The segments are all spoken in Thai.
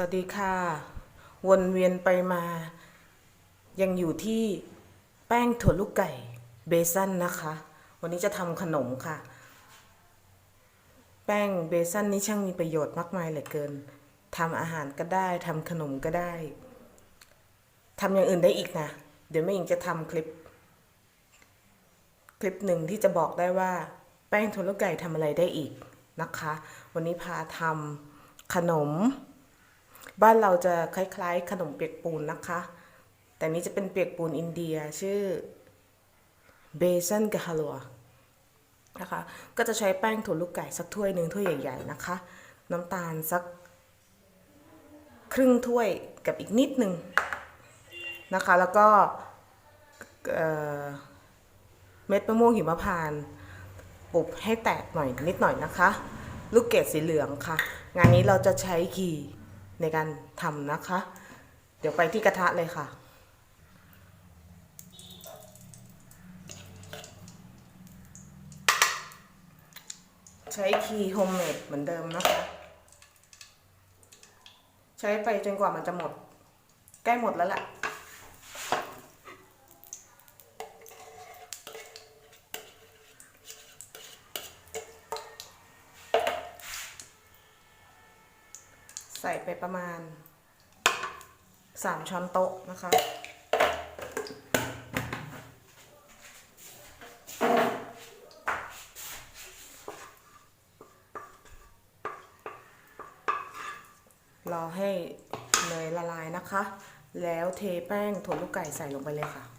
สวัสดีค่ะ วนเวียนไปมา ยังอยู่ที่แป้งถั่วลูกไก่เบซันนะคะ วันนี้จะทำขนมค่ะ แป้งเบซันนี่ช่างมีประโยชน์มากมายเหลือเกินทำอาหารก็ได้ทำขนมก็ได้ทำอย่างอื่นได้อีกนะ เดี๋ยวแม่หญิงจะทำคลิป คลิปหนึ่งที่จะบอกได้ว่า แป้งถั่วลูกไก่ทำอะไรได้อีกนะคะ วันนี้พาทำขนม บ้านเราจะคล้ายๆ ขนมเปียกปูนนะคะ แต่นี้จะเป็นเปียกปูนอินเดียชื่อเบซันกะฮัลัวนะคะ ก็จะใช้แป้งถั่วลูกไก่สักถ้วยหนึ่งถ้วยใหญ่ ๆ นะคะ น้ำตาลสัก ครึ่งถ้วยกับอีกนิดหนึ่งนะคะ แล้วก็เม็ดมะม่วงหิมพานต์ปุบให้แตกหน่อยนิดหน่อยนะคะ ลูกเกดสีเหลืองค่ะ งานนี้เราจะใช้คีย์ ในการทำนะคะ เดี๋ยวไปที่กระทะเลยค่ะ ใช้คีย์โฮมเมดเหมือนเดิมนะคะ ใช้ไปจนกว่ามันจะหมด ใกล้หมดแล้วแหละ ใส่ไปประมาณ 3 ช้อนโต๊ะนะคะ รอให้เนยละลายนะคะ แล้วเทแป้งถั่วลูกไก่ใส่ลงไปเลยค่ะ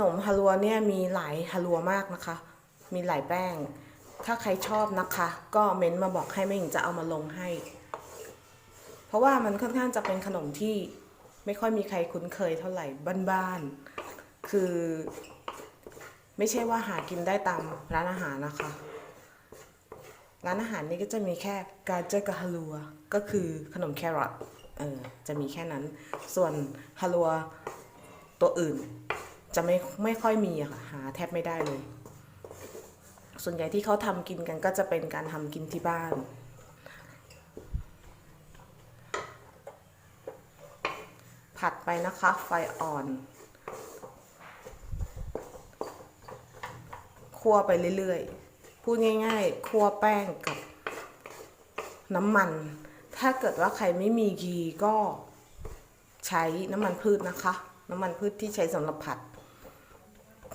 นมฮาลัวเนี่ยมีหลายฮาลัวมากนะคะ มีหลายแป้ง ถ้าใครชอบนะคะ ก็เม้นต์มาบอกให้แม่หญิงจะเอามาลงให้ เพราะว่ามันค่อนข้างจะเป็นขนมที่ไม่ค่อยมีใครคุ้นเคยเท่าไหร่บ้านๆ คือ ไม่ใช่ว่าหากินได้ตามร้านอาหารนะคะ ร้านอาหารนี่ก็จะมีแค่กาเจอกับฮาลัว ก็คือขนมแครอทเออจะมีแค่นั้น ส่วนฮาลัวตัวอื่น จะไม่ไม่ค่อยมีอะค่ะหาแทบไม่ได้เลย ส่วนใหญ่ที่เขาทำกินกันก็จะเป็นการทำกินที่บ้านผัดไปนะคะไฟอ่อน คั่วไปเรื่อยๆ พูดง่ายๆ คั่วแป้งกับน้ำมัน ถ้าเกิดว่าใครไม่มีกีก็ใช้น้ำมันพืชนะคะ น้ำมันพืชที่ใช้สำหรับผัด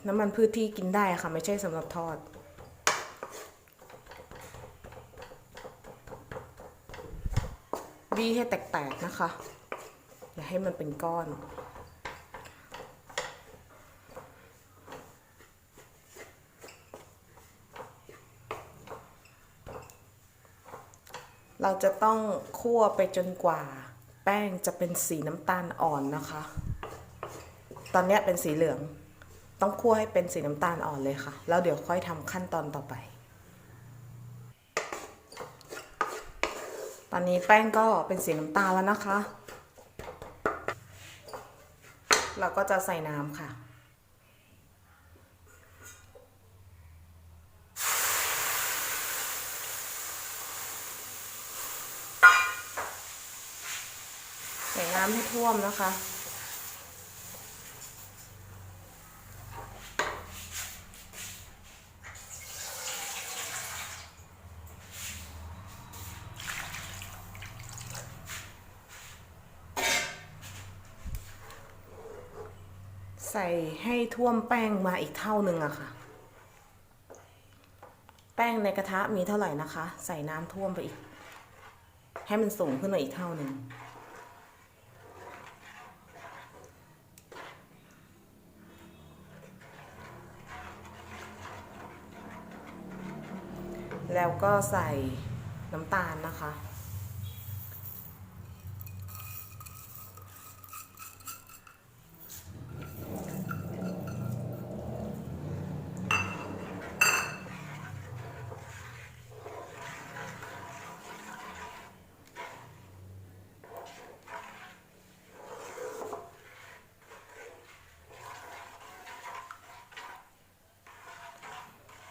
น้ำมันพืชที่กินได้ค่ะ ไม่ใช่สำหรับทอด บี้ให้แตกๆนะคะ อย่าให้มันเป็นก้อนเราจะต้องคั่วไปจนกว่า แป้งจะเป็นสีน้ำตาลอ่อนนะคะ ตอนนี้เป็นสีเหลือง ต้องคั่วให้เป็นสีน้ำตาลอ่อนเลยค่ะ แล้วเดี๋ยวค่อยทำขั้นตอนต่อไป ตอนนี้แป้งก็เป็นสีน้ำตาลแล้วนะคะ เราก็จะใส่น้ำค่ะใส่น้ำให้ท่วมนะคะ ใส่ให้ท่วมแป้งมาอีกเท่าหนึ่งอะค่ะ แป้งในกระทะมีเท่าไหร่นะคะ ใส่น้ำท่วมไปอีก ให้มันสูงขึ้นมาอีกเท่าหนึ่งแล้วก็ใส่น้ำตาลนะคะ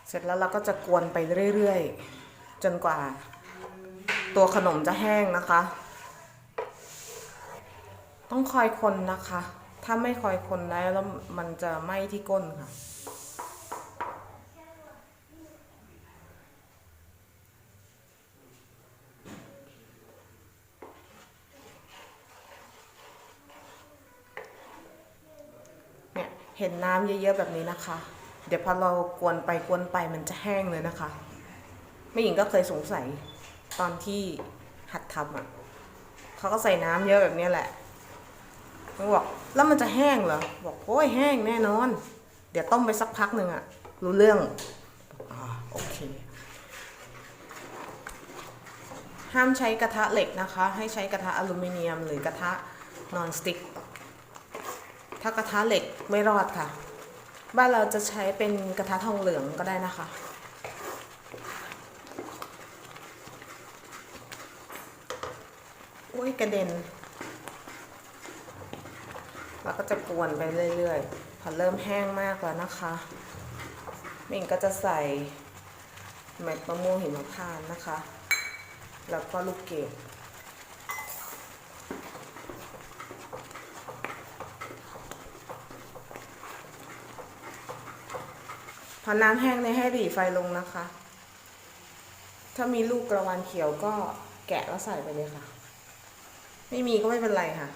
เสร็จแล้วเราก็จะกวนไปเรื่อยๆ จนกว่า ตัวขนมจะแห้งนะคะ ต้องคอยคนนะคะ ถ้าไม่คอยคนได้แล้วมันจะไหม้ที่ก้นค่ะเนี่ยเห็นน้ำเยอะๆแบบนี้นะคะ เดี๋ยวพอเรากวนไปกวนไปมันจะแห้งเลยนะคะแม่หญิงก็เคยสงสัยตอนที่หัดทำอะเขาก็ใส่น้ำเยอะแบบนี้แหละเขาบอกแล้วมันจะแห้งเหรอบอกโอ้ยแห้งแน่นอน เดี๋ยวต้มไปสักพักหนึ่งอะ รู้เรื่องอ่าโอเค ห้ามใช้กระทะเหล็กนะคะ ให้ใช้กระทะอลูมิเนียมหรือกระทะนอนสติ๊กถ้ากระทะเหล็กไม่รอดค่ะ บ้านเราจะใช้เป็นกระทะทองเหลืองก็ได้นะคะอุ้ยกระเด็นแล้วก็จะกวนไปเรื่อยๆ พอเริ่มแห้งมากแล้วนะคะมิงก็จะใส่เม็ดมะม่วงหิมพานต์นะคะ แล้วก็ลูกเกด พอน้ำแห้งเนี่ยให้หรี่ไฟลงนะคะ ถ้ามีลูกกระวานเขียวก็แกะแล้วใส่ไปเลยค่ะ ไม่มีก็ไม่เป็นไรค่ะ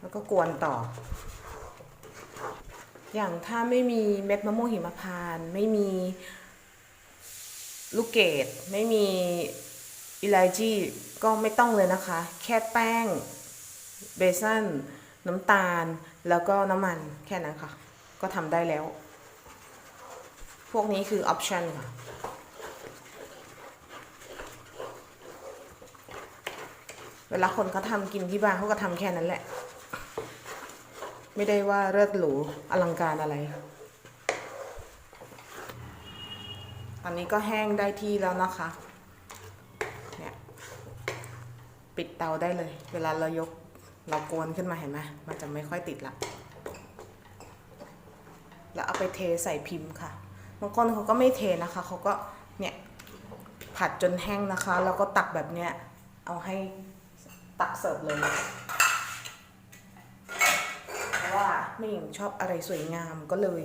แล้วก็กวนต่อ อย่างถ้าไม่มีเม็ดมะม่วงหิมพานต์ไม่มีลูกเกดไม่มี อิไลจีก็ไม่ต้องเลยนะคะ แค่แป้งเบซันน้ำตาลแล้วก็น้ำมันแค่นั้นค่ะ ก็ทำได้แล้ว พวกนี้คือออปชันค่ะ เวลาคนเขาทำกินที่บ้านเขาก็ทำแค่นั้นแหละ ไม่ได้ว่าเลิศหรูอลังการอะไร ตอนนี้ก็แห้งได้ที่แล้วนะคะ เนี่ย ปิดเตาได้เลย เวลาเรายกเรากวนขึ้นมาเห็นไหมมันจะไม่ค่อยติดละ แล้วเอาไปเทใส่พิมพ์ค่ะบางคนเขาก็ไม่เทนะคะเขาก็เนี่ยผัดจนแห้งนะคะ แล้วก็ตักแบบเนี้ยเอาให้ตักเสิร์ฟเลยเพราะว่าไม่หญิงชอบอะไรสวยงามก็เลย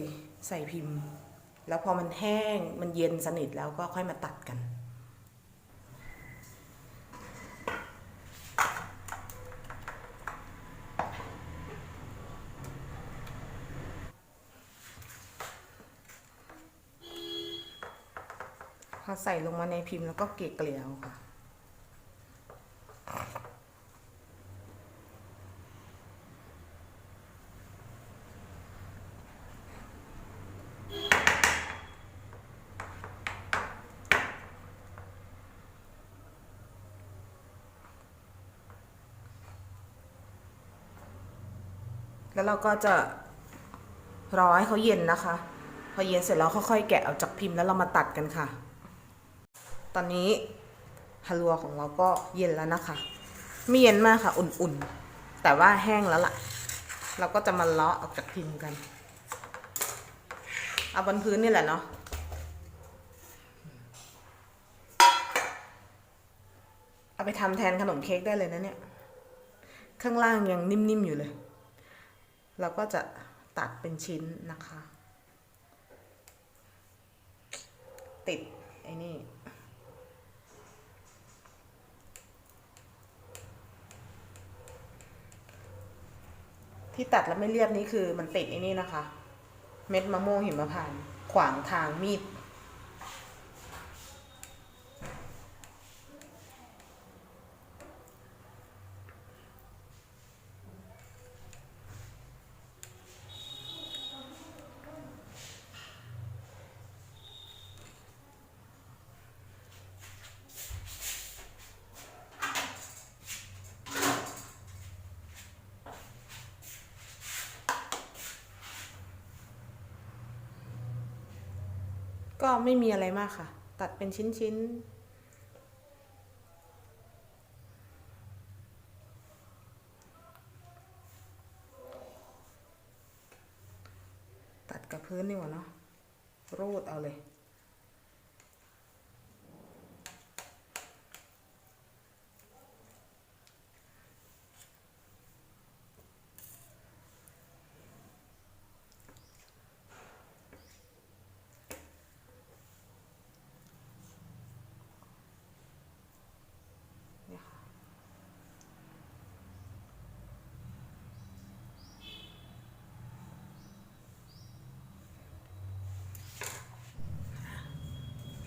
ใส่พิมพ์ แล้วพอมันแห้งมันเย็นสนิทแล้วก็ค่อยมาตัดกัน ใส่ลงมาในพิมพ์แล้วก็เกลี่ยเกลี่ยค่ะ แล้วเราก็จะรอให้เขาเย็นนะคะ พอเย็นเสร็จแล้วค่อยๆแกะออกจากพิมพ์แล้วเรามาตัดกันค่ะ ตอนนี้ฮัลลัวของเราก็เย็นแล้วนะคะ ไม่เย็นมากค่ะ อุ่นๆ แต่ว่าแห้งแล้วล่ะ เราก็จะมาเลาะออกจากพิมพ์กัน เอาบนพื้นนี่แหละเนาะเอาไปทำแทนขนมเค้กได้เลยนะเนี่ย ข้างล่างยังนิ่มๆอยู่เลย เราก็จะตัดเป็นชิ้นนะคะ ติดไอ้นี่ ที่ตัดแล้วไม่เรียบนี้คือมันติดไอ้นี่นะคะ เม็ดมะม่วงหิมพานต์ขวางทางมีด ก็ไม่มีอะไรมากค่ะ ตัดเป็นชิ้นๆตัดกับพื้นนี่หว่าเนาะรูดเอาเลย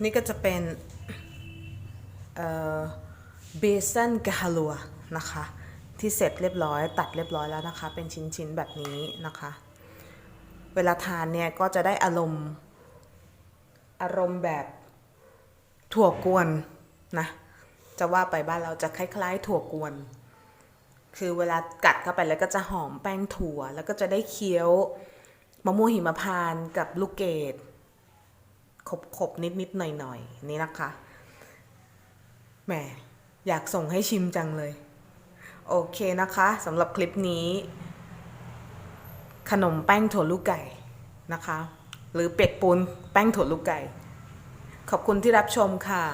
นี่ก็จะเป็นเบซันกะฮาลัวนะคะ ที่เสร็จเรียบร้อยตัดเรียบร้อยแล้วนะคะ เป็นชิ้นๆแบบนี้นะคะ เวลาทานเนี่ยก็จะได้อารมณ์อารมณ์แบบถั่วกวนนะจะว่าไปบ้านเราจะคล้าย ๆ ถั่วกวน คือเวลากัดเข้าไปแล้วก็จะหอมแป้งถั่ว แล้วก็จะได้เคี้ยวมะม่วงหิมพานต์กับลูกเกด ขบๆ นิดๆ หน่อยๆ นี่นะคะ แหม อยากส่งให้ชิมจังเลย โอเคนะคะสำหรับคลิปนี้ ขนมแป้งถั่วลูกไก่นะคะ หรือเป็ดปูนแป้งถั่วลูกไก่ ขอบคุณที่รับชมค่ะ